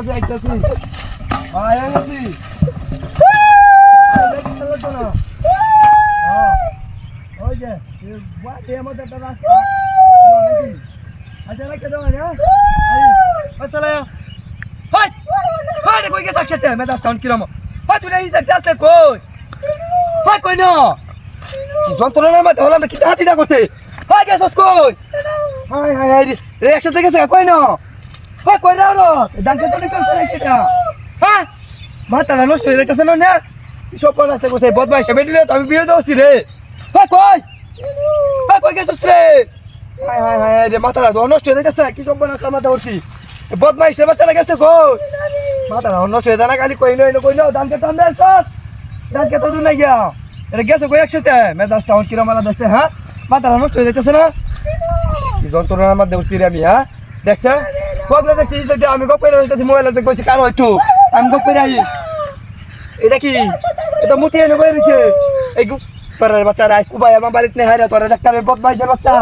আইতাছি আইতাছি ভাই আইতাছি ওই যে বাড়ি আমাদের একটা রাস্তা আচ্ছা রাখতে দাও না আসলে হাই হাই কই গেছ একসাথে মেজাজ টাউন কিরম হাই তুই এই সাথে আসলে কই হাই কই না যন্ত্রণার মধ্যে হলাম কি হাতিটা করছে হাই গেছস কই হাই হাই হাই রে একসাথে গেছে কই না হাই কই না রে? দাঁতে তো নিকল করে সেটা হ্যাঁ মাথাটা নষ্ট হয়ে যাইতেছে না না? সব কোন আসতে করছে বদমাইশ বেটিলে তো আমি বিয়ে দোস্তি রে। হাই কই? হাই কই গেছস রে? হাই হাই হাই রে, মাথাটা তো নষ্ট হয়ে যাইতেছে, কি সব বানাস মাথা উঠছি বদমাইশ রে বাচ্চাটা গেছে কই? মাথাটা নষ্ট হয়ে যায় না খালি কইলো এলো কইলো দানকে তো আমি দানকে তো দূর নাই গিয়া। এটা গেছে কই একসাথে? মেজাজ টাউন কিরম মালা দেখছে হ্যাঁ? মাথাটা নষ্ট হয়ে যাইতেছে না? কি যন্ত্রণার মধ্যে বসছি রে আমি হ্যাঁ? দেখছে? কগলে দেখছি এই যে আমি গপ করে রইতেছি মোবাইলে কইছি কারও একটু? আমি গপ করে আই এটা কি? এটা মুঠি এনে বই রইছে এই গু তোর বাচ্চা রাইস কুবাই আমার বাড়িতে নেই হাইরা তোর ডাক্তারের বদমাইশের বাচ্চা।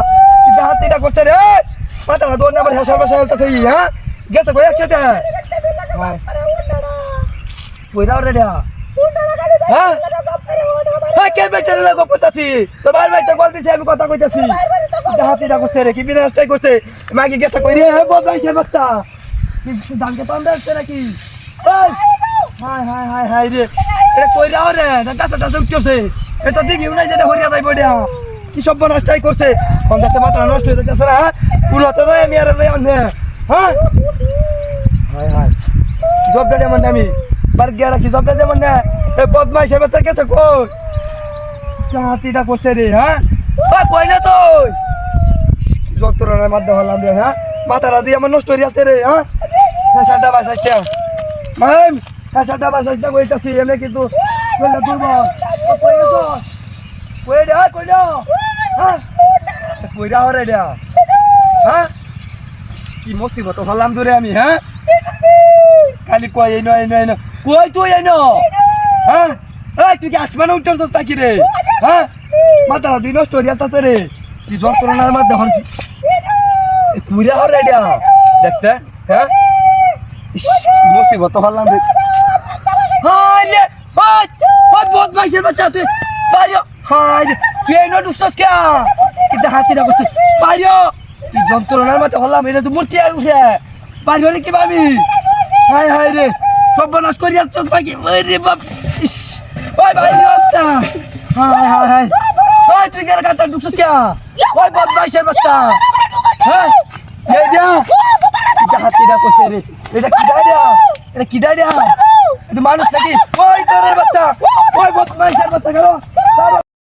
কিন্তু হাতিটা করছে রে? মাথাটা দৌড় নাম্বার হেসার বাসা হেলতেছে হ্যাঁ? গেছে কই একসাথে? কইরা রে হ্যাঁ? হ্যাঁ কে তোর ভাই ভাই তো বলতেছি আমি কথা কইতাছি। হাতিটা করছে রে কি বিনাশটাই করছে। মাগি গেছে কই রে বাচ্চা। কি দামকে তো আমরা আসছে নাকি? এই হাই হাই হাই হাই রে। এটা কই রাও রে? না কাছে টাছে উঠছে এটা দেখিও নাই যেটা হরিয়া যাইব এটা কি সব নষ্টাই করছে। দেখতে মাথা নষ্ট হয়ে যাচ্ছে না উলাতে আমি আর রে অন্য হ্যাঁ? Hi hi. না আমি বার গিয়া কি জবটা দেমন না এ বদমাইশের বাচ্চা গেছে কই? হাতিটা করছে রে হ্যাঁ? কই না তুই? কি যন্ত্রণার মাধ্যমে হলাম রে হ্যাঁ? মাথাটা দিয়ে আমার নষ্ট হয়ে যাচ্ছে রে হ্যাঁ? ফ্যাশনটা বাসাইতে মাইম ফ্যাশনটা বাসাইতে কইতাছি, এমনি কিন্তু চললে দুর্বল কই গেছো কই রে কই না? হ্যাঁ? কই রা রে? হ্যাঁ? কি মুসিবত, হলাম দূরে আমি হ্যাঁ? খালি কই এই নয় নয় নয় কই তুই, এই ন? হ্যাঁ? এই তুই কি আসমানে উঠছস তাকি রে? হ্যাঁ? মাথাটা দুই নষ্ট হয়ে যাচ্ছে রে। কি যন্ত্রণার মধ্যে হরছি কুড়া হরে এটা দেখছে? হ্যাঁ? মুসিবত হলাম রে। হাই রে হাই হাই বদমাইশের বাচ্চা তুই বাইরে হাই রে তুই এই নয় ঢুকছস কে কিন্তু হাতি না করছিস? বাইরে তুই যন্ত্রণার মধ্যে হলাম এটা তো মূর্তি আর উঠে। বাইরে হলে কি পাবি হাই হাই রে সব বনাস করি চোখ পাখি। ওই রে বাপ ইস। ওই ভাই বাচ্চা হাই হাই হাই ওই তুই গেলে কাটা ঢুকছিস কে? ওই বদমাইশের বাচ্চা। হ্যাঁ এই যা। এটা হাতিটা কইছে রে। এটা কি ডাইয়া এটা কি ডাইয়া এটা মানুষ নাকি? ওই